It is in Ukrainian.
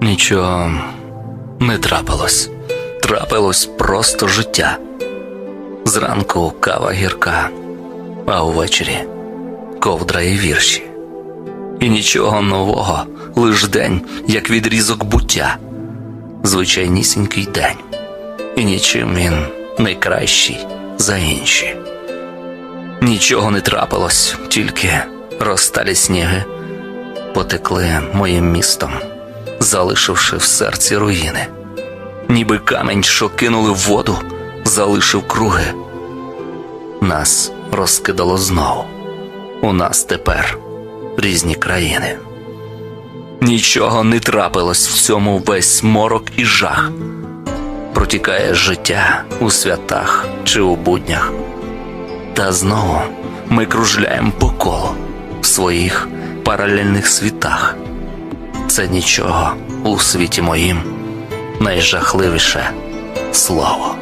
нічого не трапилось. Трапилось просто життя. Зранку кава гірка, а увечері ковдра і вірші. І нічого нового, лиш день, як відрізок буття. Звичайнісінький день. І нічим він не кращий за інші. Нічого не трапилось, тільки розталі сніги потекли моїм містом, залишивши в серці руїни. Ніби камінь, що кинули в воду, залишив круги. Нас розкидало знову. У нас тепер різні країни. Нічого не трапилось в цьому весь морок і жах. Протікає життя у святах чи у буднях. Та знову ми кружляємо по колу в своїх паралельних світах. Це нічого у світі моїм найжахливіше слово.